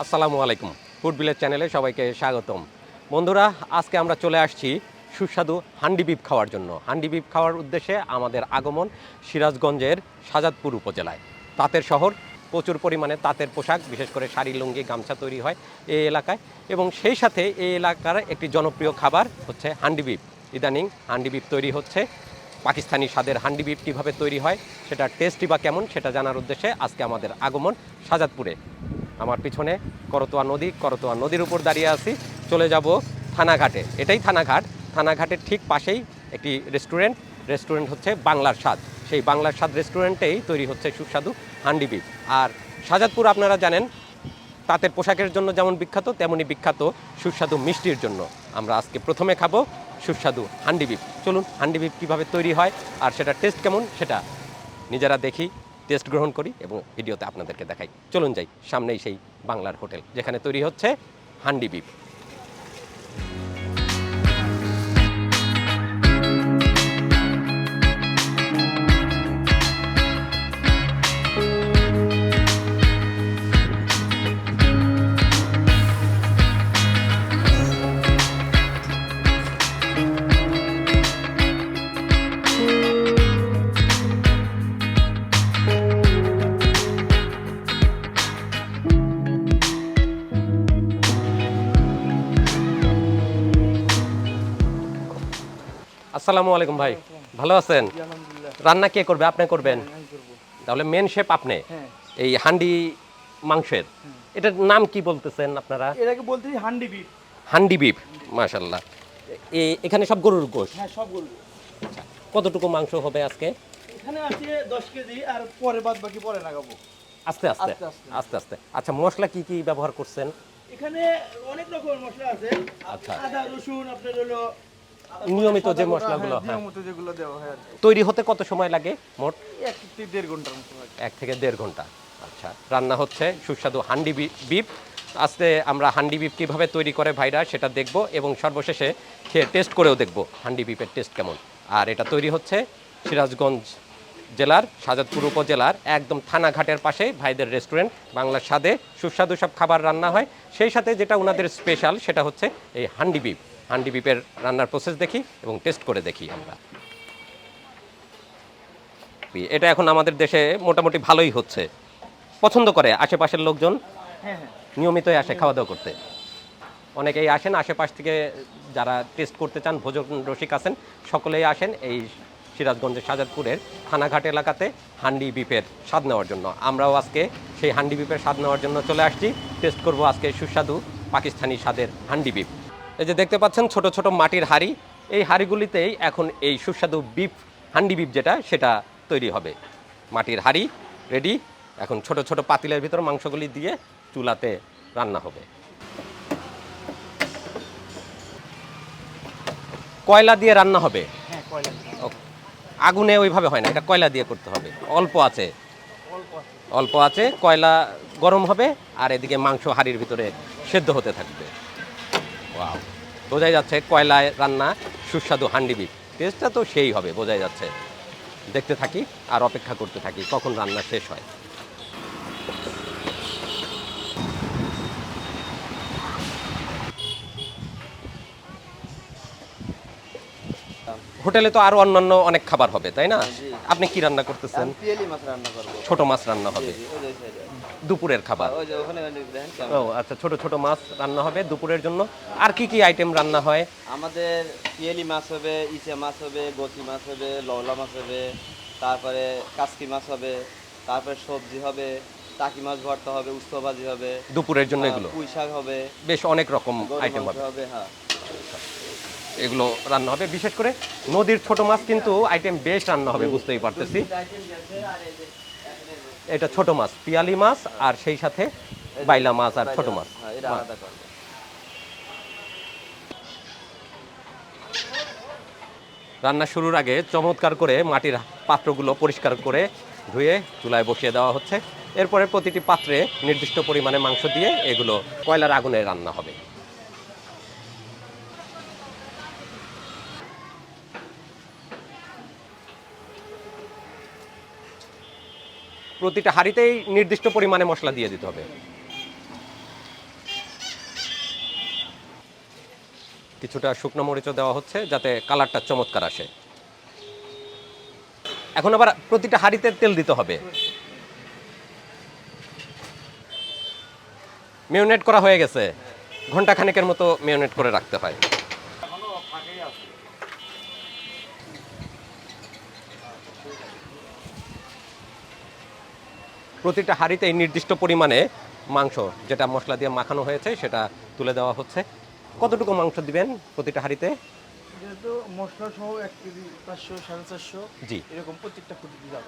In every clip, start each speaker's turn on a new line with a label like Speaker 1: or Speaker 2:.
Speaker 1: আসসালামু আলাইকুম। Food village চ্যানেলে সবাইকে স্বাগতম। বন্ধুরা, আজকে আমরা চলে আসছি সুস্বাদু হান্ডি বিপ খাওয়ার জন্য। হান্ডি বিপ খাওয়ার উদ্দেশ্যে আমাদের আগমন সিরাজগঞ্জের সাজাদপুর উপজেলায়। তাঁতের শহর, প্রচুর পরিমাণে তাঁতের পোশাক, বিশেষ করে শাড়ি, লুঙ্গি, গামছা তৈরি হয় এই এলাকায় এবং সেই সাথে এই এলাকার একটি জনপ্রিয় খাবার হচ্ছে হান্ডি বিপ ইদানিং হান্ডি বিপ তৈরি হচ্ছে। পাকিস্তানি স্বাদের হান্ডি বিপ কীভাবে তৈরি হয় সেটা টেস্টি বা কেমন, সেটা জানার উদ্দেশ্যে আজকে আমাদের আগমন সাজাদপুরে। আমার পিছনে করতোয়া নদী, করতোয়া নদীর উপর দাঁড়িয়ে আছি। চলে যাব থানাঘাটে। এটাই থানাঘাট। থানাঘাটের ঠিক পাশেই একটি রেস্টুরেন্ট। রেস্টুরেন্ট হচ্ছে বাংলার স্বাদ। সেই বাংলার স্বাদ রেস্টুরেন্টেই তৈরি হচ্ছে সুস্বাদু হান্ডি বিপ আর সাজাদপুর আপনারা জানেন, তাঁতের পোশাকের জন্য যেমন বিখ্যাত, তেমনি বিখ্যাত সুস্বাদু মিষ্টির জন্য। আমরা আজকে প্রথমে খাব সুস্বাদু হান্ডি বিপ চলুন, হান্ডি বিপ কীভাবে তৈরি হয় আর সেটা টেস্ট কেমন সেটা নিজেরা দেখি। টেস্ট গ্রহণ করি এবং ভিডিওতে আপনাদেরকে দেখাই। চলুন যাই, সামনেই সেই বাংলার হোটেল, যেখানে তৈরি হচ্ছে হান্ডি বিপ আসসালামু আলাইকুম ভাই। ভালো আছেন? রান্না কে করবে? আপনি করবেন? তাহলে মেন শেপ আপনি?
Speaker 2: হ্যাঁ।
Speaker 1: এই হান্ডি মাংসের। এটার নাম কি বলতেছেন আপনারা?
Speaker 2: এটাকে বলতে হান্ডি বিফ।
Speaker 1: হান্ডি বিপ মাশাল্লাহ এখানে সব গরুর গোশ?
Speaker 2: হ্যাঁ সব বলব
Speaker 1: কতটুকু মাংস হবে আজকে?
Speaker 2: এখানে আছে দশ কেজি আর পরে বাদ বাকি পরে লাগাবো।
Speaker 1: আস্তে আস্তে
Speaker 2: আস্তে আস্তে।
Speaker 1: আস্তে আস্তে। আচ্ছা মশলা কি কি ব্যবহার করছেন?
Speaker 2: এখানে অনেক রকমের মশলা আছে।
Speaker 1: আচ্ছা।
Speaker 2: আদা রসুন আপনার হলো
Speaker 1: নিয়মিত যে মশলাগুলো।
Speaker 2: নিয়মিত যেগুলো দেওয়া হয়
Speaker 1: তৈরি হতে কত সময় লাগে মোট?
Speaker 2: এক থেকে দেড় ঘণ্টার মতো
Speaker 1: এক থেকে দেড় ঘণ্টা। আচ্ছা রান্না হচ্ছে সুস্বাদু হান্ডি বিপ আজকে আমরা হান্ডি বিপ কীভাবে তৈরি করে ভাইরা সেটা দেখব এবং সর্বশেষে খেয়ে টেস্ট করেও দেখব হান্ডি বিপের টেস্ট কেমন। আর এটা তৈরি হচ্ছে সিরাজগঞ্জ জেলার সাজাদপুর উপজেলার একদম থানাঘাটের পাশে ভাইদের রেস্টুরেন্ট। বাংলার স্বাদে সুস্বাদু সব খাবার রান্না হয়। সেই সাথে যেটা ওনাদের স্পেশাল সেটা হচ্ছে এই হান্ডি বিপ হান্ডি বিপের রান্নার প্রসেস দেখি এবং টেস্ট করে দেখি আমরা। এটা এখন আমাদের দেশে মোটামুটি ভালোই হচ্ছে। পছন্দ করে আশেপাশের লোকজন?
Speaker 2: হ্যাঁ হ্যাঁ।
Speaker 1: নিয়মিতই আসে খাওয়া দাওয়া করতে। অনেকেই আসেন আশেপাশ থেকে যারা টেস্ট করতে চান ভোজন রসিক আছেন সকলেই আসেন এই সিরাজগঞ্জের সাজাদপুরের থানাঘাট এলাকাতে হান্ডি বিপের স্বাদ নেওয়ার জন্য। আমরাও আজকে সেই হান্ডি বিপের স্বাদ নেওয়ার জন্য চলে আসছি। টেস্ট করব আজকে সুস্বাদু পাকিস্তানি স্বাদের হান্ডি বিপ এই যে দেখতে পাচ্ছেন ছোট ছোট মাটির হাঁড়ি এই হাঁড়িগুলিতেই এখন এই সুস্বাদু বিপ হান্ডি বিপ যেটা সেটা তৈরি হবে। মাটির হাঁড়ি রেডি এখন ছোট ছোট পাতিলের ভিতর মাংসগুলি দিয়ে চুলাতে রান্না হবে। কয়লা দিয়ে রান্না হবে?
Speaker 2: হ্যাঁ
Speaker 1: আগুনে ওইভাবে হয় না এটা কয়লা দিয়ে করতে হবে। অল্প আছে।
Speaker 2: অল্প আছে
Speaker 1: কয়লা গরম হবে আর এদিকে মাংস হাঁড়ির ভিতরে সেদ্ধ হতে থাকবে। ওয়াও বোঝাই যাচ্ছে কয়লায় রান্না সুস্বাদু হান্ডি বিপ টেস্টটা তো সেই হবে বোঝাই যাচ্ছে। দেখতে থাকি আর অপেক্ষা করতে থাকি কখন রান্না শেষ হয়। হোটেলে তো আরও অন্যান্য অনেক খাবার হবে তাই না? আপনি কি রান্না করতেছেন? ছোট মাছ রান্না হবে। দুপুরের খাবার। ও আচ্ছা ছোট ছোট মাছ রান্না হবে দুপুরের জন্য। আর কি কি আইটেম রান্না হয়?
Speaker 3: আমাদের পিয়ালি মাছ হবে ইচা মাছ হবে গতি মাছ হবে লওলা মাছ হবে তারপরে কাসকি মাছ হবে তারপরে সবজি হবে টাকি মাছ ভর্তা হবে উস্তো ভাজি হবে
Speaker 1: দুপুরের জন্য এগুলো?
Speaker 3: পুঁই শাক হবে।
Speaker 1: বেশ অনেক রকম আইটেম হবে।
Speaker 3: হবে হ্যাঁ।
Speaker 1: এগুলো রান্না হবে। বিশেষ করে নদীর ছোট মাছ কিন্তু আইটেম বেশ রান্না হবে বুঝতেই পারতেছি। এটা ছোট মাছ পিয়ালি মাছ আর সেই সাথে বাইলা মাছ আর ছোট মাছ।
Speaker 3: হ্যাঁ
Speaker 1: রান্না শুরুর আগে চমৎকার করে মাটির পাত্রগুলো পরিষ্কার করে ধুয়ে চুলায় বসিয়ে দেওয়া হচ্ছে। এরপরে প্রতিটি পাত্রে নির্দিষ্ট পরিমাণে মাংস দিয়ে এগুলো কয়লার আগুনে রান্না হবে। প্রতিটা হাঁড়িতেই নির্দিষ্ট পরিমাণে মশলা দিয়ে দিতে হবে। কিছুটা শুকনো মরিচও দেওয়া হচ্ছে যাতে কালারটা চমৎকার আসে। এখন আবার প্রতিটা হাঁড়িতে তেল দিতে হবে। মেয়োনেট করা হয়ে গেছে। ঘণ্টা খানেকের মতো মেয়োনেট করে রাখতে হয়। প্রতিটা হাঁড়িতে নির্দিষ্ট পরিমাণে মাংস যেটা মশলা দিয়ে মাখানো হয়েছে সেটা তুলে দেওয়া হচ্ছে। কতটুকু মাংস দিবেন প্রতিটা হাঁড়িতে?
Speaker 2: মশলা সহ এক কেজি পাঁচশো সাড়ে চারশো
Speaker 1: জি।
Speaker 2: এরকম প্রত্যেকটা ফুটে দিয়ে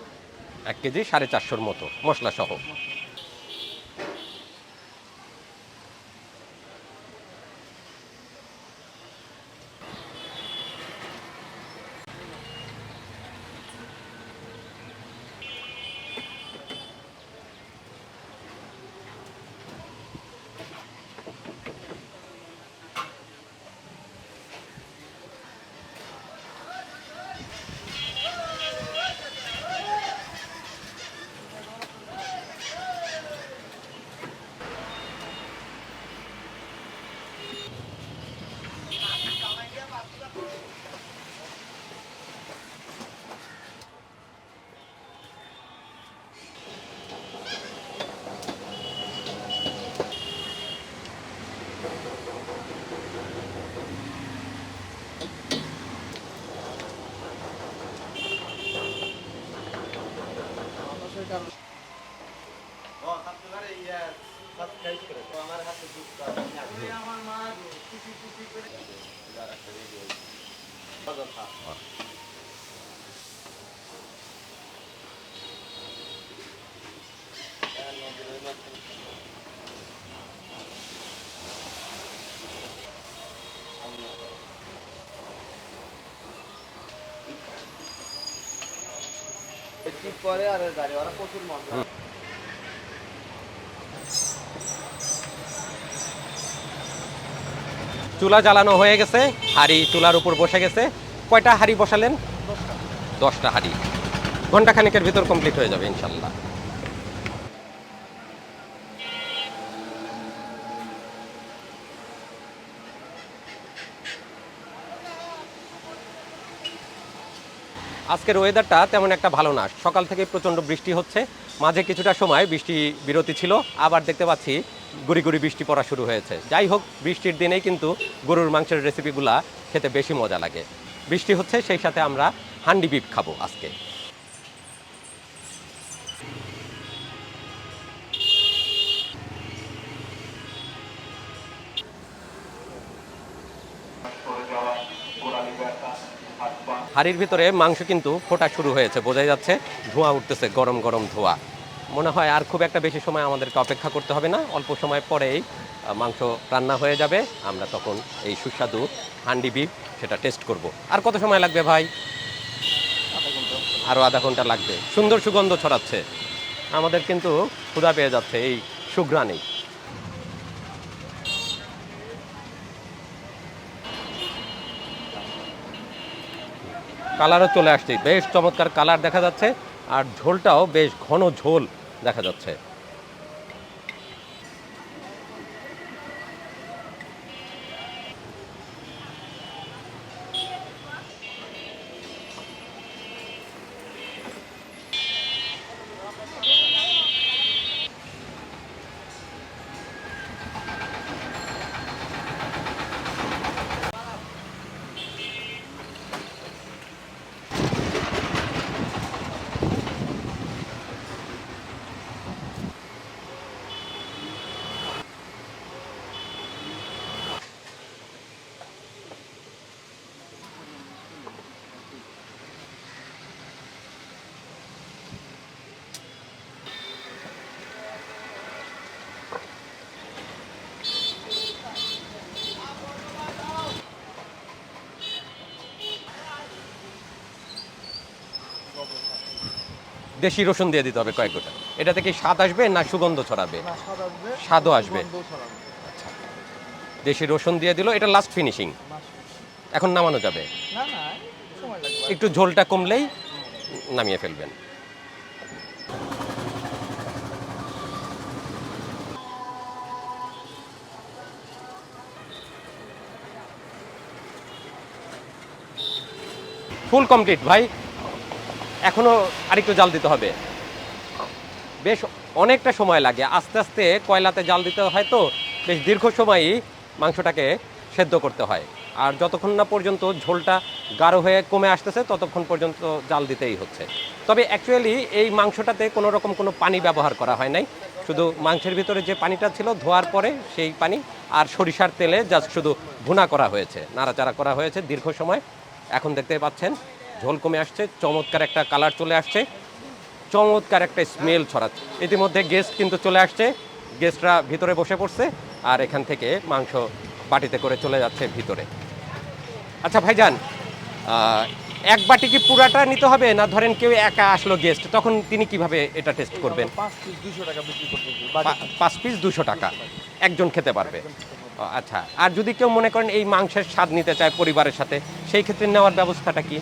Speaker 1: এক কেজি সাড়ে চারশোর মতো মশলা সহ
Speaker 3: করে আর দাঁড়িয়ে ওরা প্রচুর মশলা
Speaker 1: চুলা জ্বালানো হয়ে গেছে, হাঁড়ি চুলার উপর বসে গেছে। কয়টা হাঁড়ি বসালেন? দশটা হাঁড়ি। ঘণ্টা খানিকের ভিতর কমপ্লিট হয়ে যাবে ইনশাল্লাহ আজকের ওয়েদারটা তেমন একটা ভালো না। সকাল থেকে প্রচণ্ড বৃষ্টি হচ্ছে। মাঝে কিছুটা সময় বৃষ্টি বিরতি ছিল। আবার দেখতে পাচ্ছি গুড়ি গুড়ি বৃষ্টি পড়া শুরু হয়েছে। যাই হোক, বৃষ্টির দিনেই কিন্তু গরুর মাংসের রেসিপিগুলা খেতে বেশি মজা লাগে। বৃষ্টি হচ্ছে, সেই সাথে আমরা হান্ডি বিপ খাব আজকে। হাড়ির ভিতরে মাংস কিন্তু ফোটা শুরু হয়েছে, বোঝাই যাচ্ছে ধোঁয়া উঠতেছে, গরম গরম ধোঁয়া। মনে হয় আর খুব একটা বেশি সময় আমাদেরকে অপেক্ষা করতে হবে না। অল্প সময় পরেই মাংস রান্না হয়ে যাবে। আমরা তখন এই সুস্বাদু হান্ডি বিফ সেটা টেস্ট করব। আর কত সময় লাগবে ভাই? আরও আধা ঘণ্টা লাগবে। সুন্দর সুগন্ধ ছড়াচ্ছে। আমাদের কিন্তু ক্ষুধা পেয়ে যাচ্ছে এই সুঘ্রাণেই। কালারও চলে আসছে। বেশ চমৎকার কালার দেখা যাচ্ছে। আর ঝোলটাও বেশ ঘন ঝোল। দেখা যাচ্ছে। দেশি রসুন দিয়ে দিতে হবে কয়েক গোটা। এটা থেকে স্বাদ আসবে না সুগন্ধ ছড়াবে? স্বাদও আসবে। দেশি রসুন দিয়ে দিল এটা লাস্ট ফিনিশিং এখন নামানো যাবে? একটু ঝোলটা কমলেই নামিয়ে ফেলবেন। ফুল কমপ্লিট ভাই। এখনও আরেকটু জাল দিতে হবে। বেশ অনেকটা সময় লাগে। আস্তে আস্তে কয়লাতে জাল দিতে হয় তো, বেশ দীর্ঘ সময়ই মাংসটাকে সেদ্ধ করতে হয়। আর যতক্ষণ না পর্যন্ত ঝোলটা গাঢ় হয়ে কমে আসতেছে, ততক্ষণ পর্যন্ত জাল দিতেই হচ্ছে। তবে অ্যাকচুয়ালি এই মাংসটাতে কোনো রকম কোনো পানি ব্যবহার করা হয় নাই। শুধু মাংসের ভিতরে যে পানিটা ছিল ধোয়ার পরে সেই পানি আর সরিষার তেলে জাস্ট শুধু ভুনা করা হয়েছে। নাড়াচাড়া করা হয়েছে দীর্ঘ সময়। এখন দেখতে পাচ্ছেন ঝোল কমে আসছে চমৎকার একটা কালার চলে আসছে চমৎকার একটা স্মেল ছড়াচ্ছে। ইতিমধ্যে গেস্ট কিন্তু চলে আসছে গেস্টরা ভিতরে বসে পড়ছে আর এখান থেকে মাংস বাটিতে করে চলে যাচ্ছে ভিতরে। আচ্ছা ভাইজান এক বাটি কি পুরাটা নিতে হবে না ধরেন কেউ একা আসলো গেস্ট তখন তিনি কীভাবে এটা টেস্ট করবেন?
Speaker 2: পাঁচ পিস দুশো টাকা
Speaker 1: একজন খেতে পারবে। আচ্ছা আর যদি কেউ মনে করেন এই মাংসের স্বাদ নিতে চায় পরিবারের সাথে সেই ক্ষেত্রে নেওয়ার ব্যবস্থাটা কি?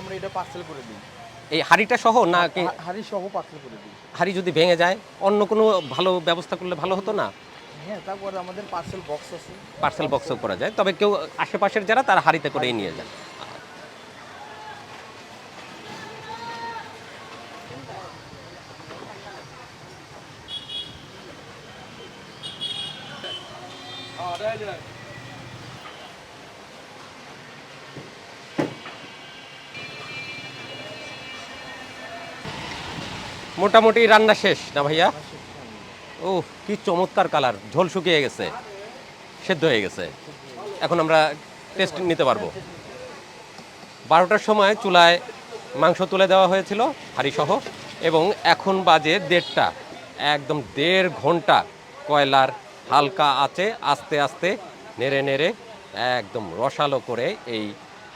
Speaker 2: আমরা এটা পার্সেল করে দিই।
Speaker 1: এই হাড়িটা সহ না কি
Speaker 2: হাড়ি সহ পার্সেল করে দিই।
Speaker 1: হাড়ি যদি ভেঙে যায় অন্য কোনো ভালো ব্যবস্থা করলে ভালো হতো না?
Speaker 2: হ্যাঁ তারপরে আমাদের পার্সেল বক্স আছে।
Speaker 1: পার্সেল বক্সও করা যায়। তবে কেউ আশেপাশের যারা তারা হাড়িতে করেই নিয়ে যান। মোটামুটি রান্না শেষ না ভাইয়া? ও কি চমৎকার কালার। ঝোল শুকিয়ে গেছে, সেদ্ধ হয়ে গেছে। এখন আমরা টেস্ট নিতে পারব। বারোটার সময় চুলায় মাংস তুলে দেওয়া হয়েছিল, হাঁড়িসহ, এবং এখন বাজে দেড়টা। একদম দেড় ঘণ্টা কয়লার হালকা আছে আস্তে আস্তে নেড়ে নেড়ে একদম রসালো করে এই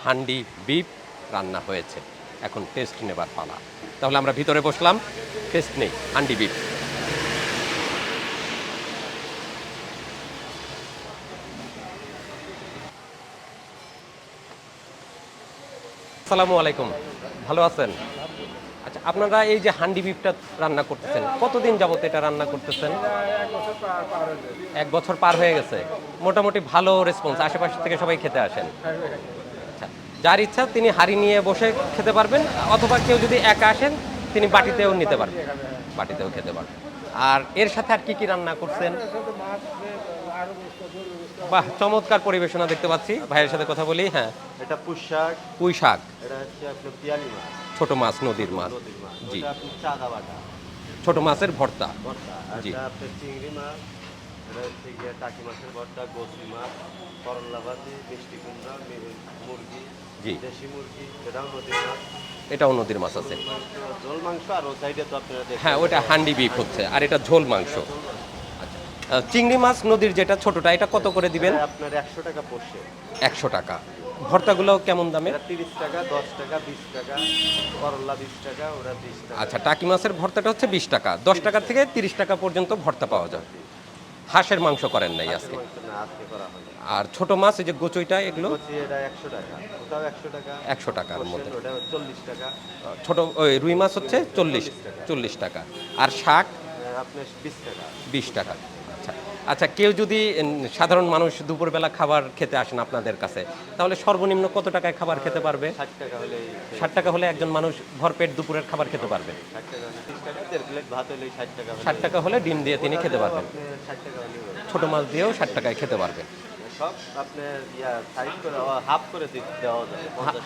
Speaker 1: হান্ডি বিপ রান্না হয়েছে। এখন টেস্ট নেবার পালা। তাহলে আমরা ভিতরে বসলাম। টেস্ট নেই হান্ডি বিফ আসসালামু আলাইকুম, ভালো আছেন? আচ্ছা আপনারা এই যে হান্ডি বিফটা রান্না করতেছেন, কতদিন যাবত এটা রান্না করতেছেন? এক বছর পার হয়ে গেছে। মোটামুটি ভালো রেসপন্স আশেপাশে থেকে সবাই খেতে আসেন। যার ইচ্ছা তিনি হাড়ি নিয়ে বসে খেতে পারবেন অথবা কেউ যদি একা আসেন তিনি বাটিতেও নিতে পারবেন। বাটিতেও খেতে পারবেন। আর এর সাথে আর কি কি রান্না করছেন? বাহ চমৎকার পরিবেশনা দেখতে পাচ্ছি। ভাইয়ের সাথে কথা বলি হ্যাঁ।
Speaker 3: এটা পুষাক
Speaker 1: পুঁই শাক।
Speaker 3: এটা হচ্ছে আপনার পিয়ালি মাছ।
Speaker 1: ছোট মাছ নদীর মাছ। জি।
Speaker 3: চাঁদা বাটা।
Speaker 1: ছোট মাছের ভর্তা।
Speaker 3: ভর্তা।
Speaker 1: জি।
Speaker 3: এটা আপনার চিংড়ি মাছ। এটা হচ্ছে গিয়ে টাকি মাছের ভর্তা গোসি মাছ করল্লা ভাজি মিষ্টি কুমড়া মুরগি।
Speaker 1: জি।
Speaker 3: দেশি মুরগি এটাও নদীর মাছ।
Speaker 1: এটাও নদীর মাছ আছে।
Speaker 3: ঝোল মাংস আর ও সাইডে তো আপনারা
Speaker 1: হ্যাঁ ওটা হান্ডি বিফ হচ্ছে আর এটা ঝোল মাংস। আচ্ছা চিংড়ি মাছ নদীর যেটা ছোটটা এটা কত করে দিবেন?
Speaker 3: আপনার একশো টাকা পোষে।
Speaker 1: একশো টাকা। ভর্তাগুলো কেমন দামে?
Speaker 3: তিরিশ টাকা দশ টাকা বিশ টাকা করল্লা বিশ টাকা ওরা বিশ টাকা।
Speaker 1: আচ্ছা টাকি মাছের ভর্তাটা হচ্ছে বিশ টাকা। দশ টাকা থেকে তিরিশ টাকা পর্যন্ত ভর্তা পাওয়া যায়। হাঁসের মাংস করেন নাই আজকে। আর ছোট মাছ এই যে গোচইটা এগুলো?
Speaker 3: একশো টাকা ওটাও একশো টাকা
Speaker 1: একশো টাকার মধ্যে। ছোট ওই রুই মাছ হচ্ছে চল্লিশ চল্লিশ টাকা। আর শাক?
Speaker 3: আপনার বিশ টাকা।
Speaker 1: বিশ টাকা। আচ্ছা কেউ যদি সাধারণ মানুষ দুপুরবেলা খাবার খেতে আসেন আপনাদের কাছে তাহলে সর্বনিম্ন কত টাকায় খাবার খেতে পারবে?
Speaker 3: ষাট টাকা হলে
Speaker 1: ষাট টাকা হলে একজন মানুষ ভরপেট দুপুরের খাবার খেতে পারবে।
Speaker 3: ষাট টাকা হলে তিরিশ টাকা দেড় প্লেট ভাত হলে ষাট টাকা
Speaker 1: ষাট টাকা হলে ডিম দিয়ে তিনি খেতে পারবেন। ছোট মাছ দিয়েও ষাট টাকায় খেতে পারবেন।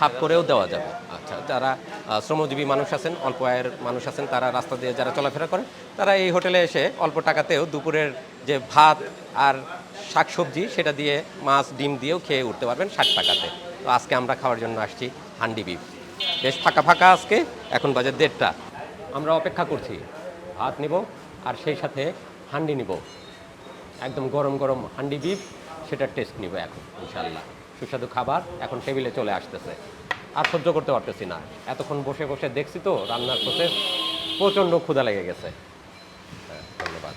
Speaker 3: হাফ
Speaker 1: করেও দেওয়া যাবে। আচ্ছা যারা শ্রমজীবী মানুষ আছেন অল্প আয়ের মানুষ আছেন তারা রাস্তা দিয়ে যারা চলাফেরা করেন তারা এই হোটেলে এসে অল্প টাকাতেও দুপুরের যে ভাত আর শাকসবজি, সেটা দিয়ে মাছ, ডিম দিয়েও খেয়ে উঠতে পারবেন ষাট টাকাতে। তো আজকে আমরা খাওয়ার জন্য আসছি হান্ডি বিফ। বেশ ফাঁকা ফাঁকা আজকে, এখন বাজে দেড়টা। আমরা অপেক্ষা করছি, ভাত নিব আর সেই সাথে হান্ডি নিব। একদম গরম গরম হান্ডি বিফ, সেটার টেস্ট নিব এখন ইনশাল্লাহ সুস্বাদু খাবার এখন টেবিলে চলে আসতেছে। আর সহ্য করতে পারতেছি না। এতক্ষণ বসে বসে দেখছি তো, রান্নার প্রসেস প্রচণ্ড ক্ষুধা লেগে গেছে হ্যাঁ, ধন্যবাদ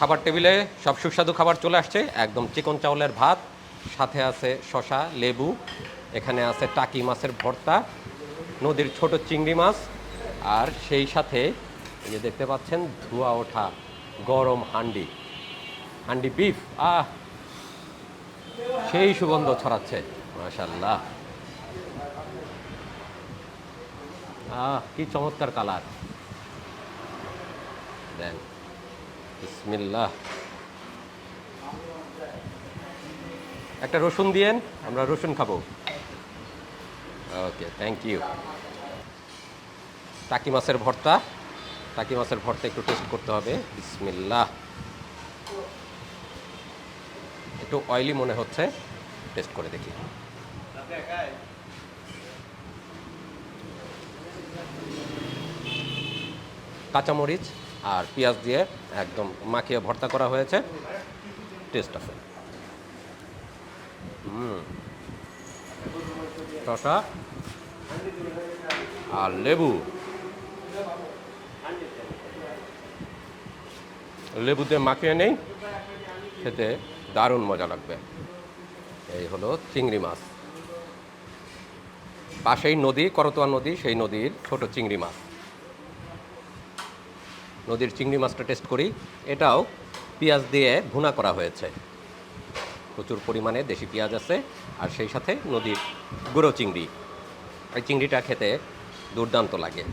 Speaker 1: খাবার টেবিলে সব সুস্বাদু খাবার চলে আসছে। একদম চিকন চাউলের ভাত, সাথে আছে শশা লেবু, এখানে আছে টাকি মাছের ভর্তা, নদীর ছোট চিংড়ি মাছ, আর সেই সাথে এই যে দেখতে পাচ্ছেন ধোয়া ওঠা গরম হান্ডি। হান্ডি বিফ, আহ! সেই সুগন্ধ ছড়াচ্ছে মাশাল্লাহ আহ, কি চমৎকার কালার। দেন। বিসমিল্লাহ। একটা রসুন দিয়েন, আমরা রসুন খাব। ওকে থ্যাংক ইউ টাকি মাছের ভর্তা, টাকি মাছের ভর্তা একটু টেস্ট করতে হবে। বিসমিল্লাহ। একটু অয়েলি মনে হচ্ছে টেস্ট করে দেখি। কাঁচামরিচ আর পেঁয়াজ দিয়ে একদম মাখিয়ে ভর্তা করা হয়েছে। টেস্ট আছে আর লেবু। লেবু দিয়ে মাখিয়ে নেই, খেতে দারুণ মজা লাগবে। এই হলো চিংড়ি মাছ। পাশেই নদী, করতোয়া নদী, সেই নদীর ছোট চিংড়ি মাছ। নদীর চিংড়ি মাছটা টেস্ট করি। এটাও পেঁয়াজ দিয়ে ভুনা করা হয়েছে। প্রচুর পরিমাণে দেশি পেঁয়াজ আছে, আর সেই সাথে নদীর গুঁড়ো চিংড়ি। এই চিংড়িটা খেতে দুর্দান্ত লাগে।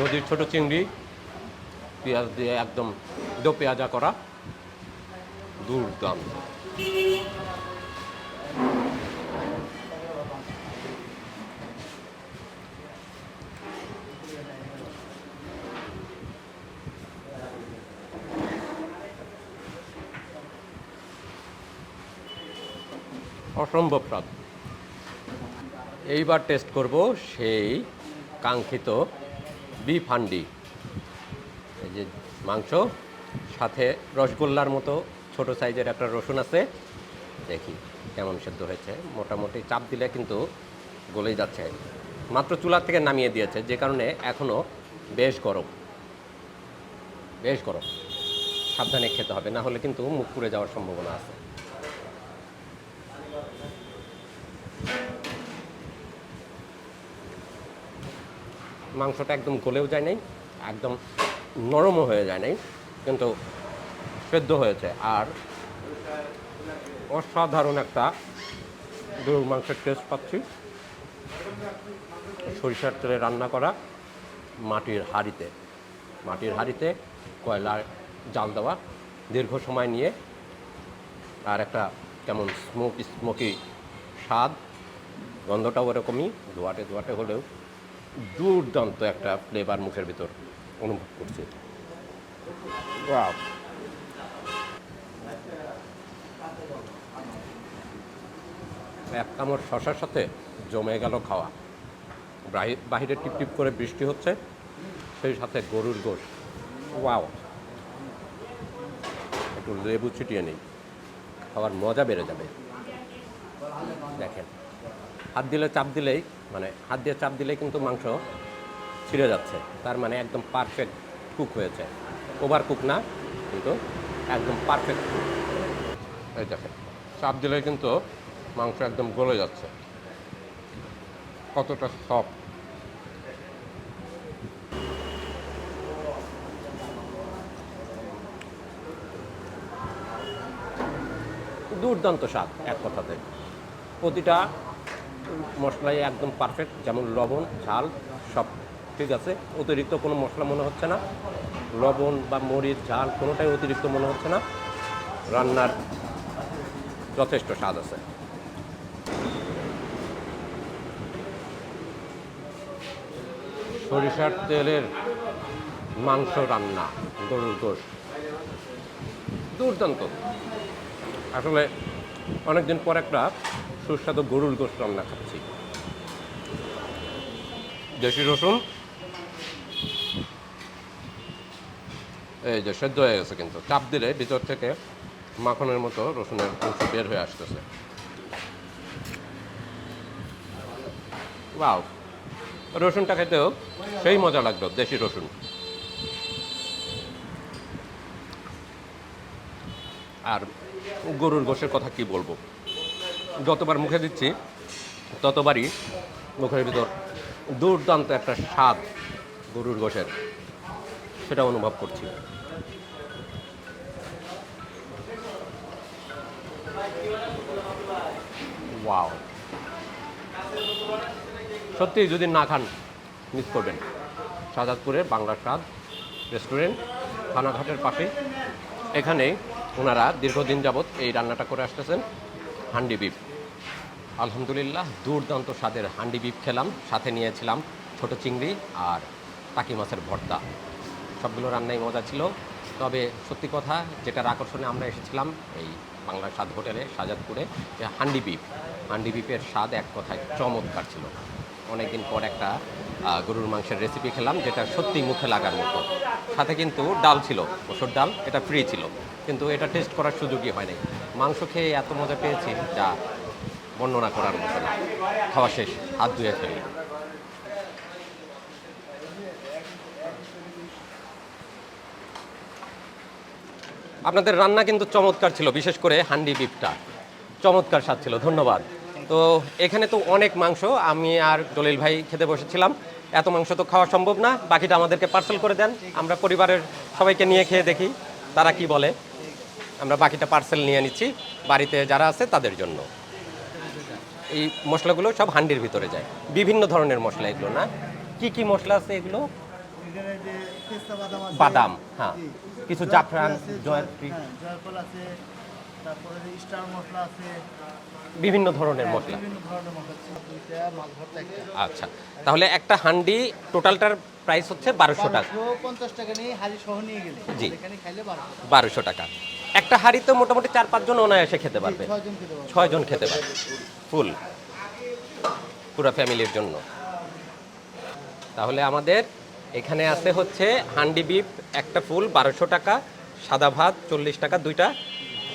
Speaker 1: নদীর ছোট চিংড়ি, পেঁয়াজ দিয়ে একদম দো পেঁয়াজা করা। দুর্দান্ত অসম্ভব স্বাদ। এইবার টেস্ট করব সেই কাঙ্ক্ষিত বিফ হান্ডি। এই যে মাংস, সাথে রসগোল্লার মতো ছোট সাইজের একটা রসুন আছে। দেখি কেমন সেদ্ধ হয়েছে। মোটামুটি চাপ দিলে কিন্তু গলেই যাচ্ছে। মাত্র চুলার থেকে নামিয়ে দিয়েছে, যে কারণে এখনও বেশ গরম। বেশ গরম। সাবধানে খেতে হবে, না হলে কিন্তু মুখ পুড়ে যাওয়ার সম্ভাবনা আছে। মাংসটা একদম গলেও যায় নাই, একদম নরমও হয়ে যায় নাই, কিন্তু সেদ্ধ হয়েছে। আর অসাধারণ একটা গরুর মাংসের টেস্ট পাচ্ছি। সরিষার তেলে রান্না করা মাটির হাঁড়িতে। মাটির হাঁড়িতে কয়লার জাল দেওয়া, দীর্ঘ সময় নিয়ে আর একটা কেমন স্মোক স্মোকি স্বাদ। গন্ধটাও ওরকমই ধোয়াটে ধোয়াটে হলেও দুর্দান্ত একটা ফ্লেভার মুখের ভিতর অনুভব করছি। এক কামড় শশার সাথে জমে গেল খাওয়া। বাহিরে টিপ টিপ করে বৃষ্টি হচ্ছে, সেই সাথে গরুর গোশ। ওয়াও। একটু লেবু ছিটিয়ে নেই। খাওয়ার মজা বেড়ে যাবে। দেখেন, হাত দিলে চাপ দিলেই মানে হাত দিয়ে চাপ দিলেই কিন্তু মাংস ছিঁড়ে যাচ্ছে। তার মানে একদম পারফেক্ট কুক হয়েছে। ওভার কুক না, কিন্তু একদম পারফেক্ট কুক এই দেখেন, চাপ দিলেই কিন্তু মাংস একদম গলে যাচ্ছে। কতটা সফট দুর্দান্ত স্বাদ, এক কথাতে। প্রতিটা মশলাই একদম পারফেক্ট যেমন লবণ, ঝাল, সব ঠিক আছে। অতিরিক্ত কোনো মশলা মনে হচ্ছে না। লবণ বা মরিচ, ঝাল কোনোটাই অতিরিক্ত মনে হচ্ছে না। রান্নার যথেষ্ট স্বাদ আছে। সরিষার তেলের মাংস রান্না, গরুর গোশ। দুর্দান্ত। আসলে অনেকদিন পর একটা সুস্বাদু গরুর গোশ রান্না খাচ্ছি। দেশি রসুন। এই যে সেদ্ধ হয়ে গেছে কিন্তু। চাপ দিলে ভিতর থেকে মাখনের মতো রসুনের অংশ বের হয়ে আসতেছে। ওয়াও। রসুনটা খেতেও সেই মজা লাগল দেশি রসুন। আর গরুর গোশের কথা কি বলব? যতবার মুখে দিচ্ছি, ততবারই মুখের ভিতর দুর্দান্ত একটা স্বাদ গরুর গোশের, সেটা অনুভব করছি। ওয়াও। সত্যি যদি না খান মিস করবেন। শাহজাদপুরের বাংলা স্বাদ রেস্টুরেন্ট থানাঘাটের পাশে। এখানে ওনারা দীর্ঘদিন যাবৎ এই রান্নাটা করে আসতেছেন, হান্ডি বিফ। আলহামদুলিল্লাহ, দুর্দান্ত স্বাদের হান্ডি বিফ খেলাম, সাথে নিয়েছিলাম ছোট চিংড়ি আর টাকি মাছের ভর্তা। সবগুলো রান্নাই মজা ছিল, তবে সত্যি কথা যেটার আকর্ষণে আমরা এসেছিলাম এই বাংলা স্বাদ হোটেলে, শাহজাদপুরে, যে হান্ডি বিফ। হান্ডি বিফের স্বাদ এক কথায় চমৎকার ছিল। অনেকদিন পর একটা গরুর মাংসের রেসিপি খেলাম, যেটা সত্যি মুখে লাগার মতো। সাথে কিন্তু ডাল ছিল, মসুর ডাল, এটা ফ্রি ছিল। কিন্তু এটা টেস্ট করার সুযোগই হয়নি। মাংস খেয়ে এত মজা পেয়েছি, যা বর্ণনা করার মতো না। খাওয়া শেষ, হাত ধুয়ে ফেলি আপনাদের রান্না কিন্তু চমৎকার ছিল, বিশেষ করে হান্ডি বিফটা। চমৎকার স্বাদ ছিল, ধন্যবাদ। তো এখানে তো অনেক মাংস আমি আর দলিল ভাই খেতে বসেছিলাম। এত মাংস তো খাওয়া সম্ভব না বাকিটা আমাদেরকে পার্সেল করে দেন। আমরা পরিবারের সবাইকে নিয়ে খেয়ে দেখি তারা কি বলে। আমরা বাকিটা পার্সেল নিয়ে নিচ্ছি বাড়িতে যারা আছে তাদের জন্য। এই মশলাগুলো সব হান্ডির ভিতরে যায়। বিভিন্ন ধরনের মশলা এগুলো না। কি কি মশলা আছে এগুলো?
Speaker 2: বাদাম
Speaker 1: হ্যাঁ। কিছু জাফরান জয়ত্রী।
Speaker 2: হ্যাঁ, জয়ফল আছে তারপরে যে স্টার মশলা আছে
Speaker 1: বিভিন্ন ধরনের মশলা।
Speaker 2: বিভিন্ন ধরনের মশলা দুইটা মাছ ভর্তা একটা।
Speaker 1: আচ্ছা তাহলে একটা হান্ডি টোটালটার প্রাইস হচ্ছে বারোশো টাকা।
Speaker 2: পঞ্চাশ টাকা নিয়ে হাড়ি সহ নিয়ে গেলে
Speaker 1: জি।
Speaker 2: এখানে খাইলে বারোশো
Speaker 1: টাকা। একটা হাঁড়ি তো মোটামুটি চার পাঁচজন অনায়াসে খেতে পারবে।
Speaker 2: ছয়জন খেতে পারবে।
Speaker 1: ছয়জন খেতে পারবে। ফুল। পুরো ফ্যামিলির জন্য। তাহলে আমাদের এখানে আছে হচ্ছে হান্ডি বিফ একটা ফুল বারোশো টাকা সাদা ভাত চল্লিশ টাকা দুইটা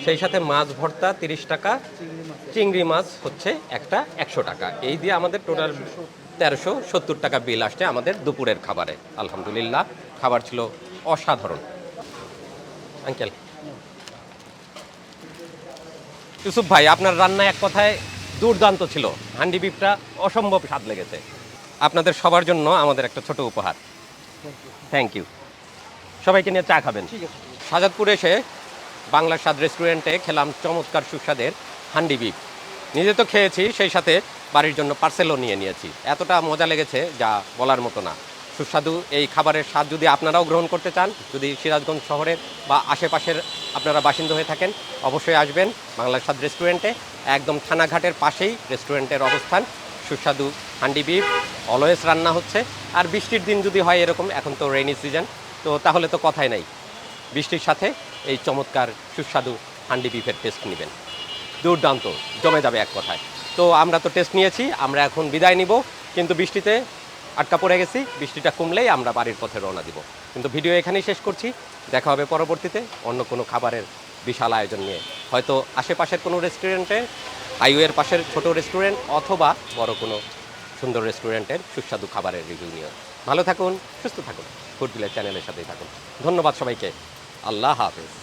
Speaker 1: সেই সাথে মাছ ভর্তা তিরিশ টাকা
Speaker 2: চিংড়ি মাছ
Speaker 1: হচ্ছে একটা একশো টাকা। এই দিয়ে আমাদের টোটাল তেরোশো সত্তর টাকা বিল আসছে আমাদের দুপুরের খাবারে। আলহামদুলিল্লাহ খাবার ছিল অসাধারণ। আঙ্কেল। ইউসুফ ভাই আপনার রান্না এক কথায় দুর্দান্ত ছিল। হান্ডি বিফটা অসম্ভব স্বাদ লেগেছে। আপনাদের সবার জন্য আমাদের একটা ছোট উপহার। থ্যাংক ইউ সবাইকে নিয়ে চা খাবেন। শাহজাদপুরে এসে বাংলা স্বাদ রেস্টুরেন্টে খেলাম চমৎকার সুস্বাদের হান্ডি বিফ। নিজে তো খেয়েছি, সেই সাথে বাড়ির জন্য পার্সেলও নিয়ে নিয়েছি। এতটা মজা লেগেছে যা বলার মতো না। সুস্বাদু এই খাবারের স্বাদ যদি আপনারাও গ্রহণ করতে চান, যদি সিরাজগঞ্জ শহরের বা আশেপাশের আপনারা বাসিন্দা হয়ে থাকেন, অবশ্যই আসবেন বাংলা স্বাদ রেস্টুরেন্টে। একদম থানাঘাটের পাশেই রেস্টুরেন্টের অবস্থান। সুস্বাদু হান্ডি বিফ অলওয়েজ রান্না হচ্ছে। আর বৃষ্টির দিন যদি হয় এরকম, এখন তো রেইনি সিজন তো তাহলে তো কথাই নাই। বৃষ্টির সাথে এই চমৎকার, সুস্বাদু হান্ডি বিফের টেস্ট নেবেন। দুর্দান্ত, জমে যাবে এক কথায়। তো আমরা তো টেস্ট নিয়েছি, আমরা এখন বিদায় নিব, কিন্তু বৃষ্টিতে আটকা পড়ে গেছি, বৃষ্টিটা কমলেই আমরা বাড়ির পথে রওনা দিব। কিন্তু ভিডিও এখানেই শেষ করছি, দেখা হবে পরবর্তীতে অন্য কোনো খাবারের বিশাল আয়োজন নিয়ে। হয়তো আশেপাশের কোনো রেস্টুরেন্টে হাইওয়ের পাশের ছোট রেস্টুরেন্ট অথবা বড় কোনো সুন্দর রেস্টুরেন্টের সুস্বাদু খাবারের রিভিউ নিয়ে। ভালো থাকুন, সুস্থ থাকুন ভিলেজ চ্যানেলের সাথেই থাকুন। ধন্যবাদ সবাইকে। আল্লাহ হাফেজ।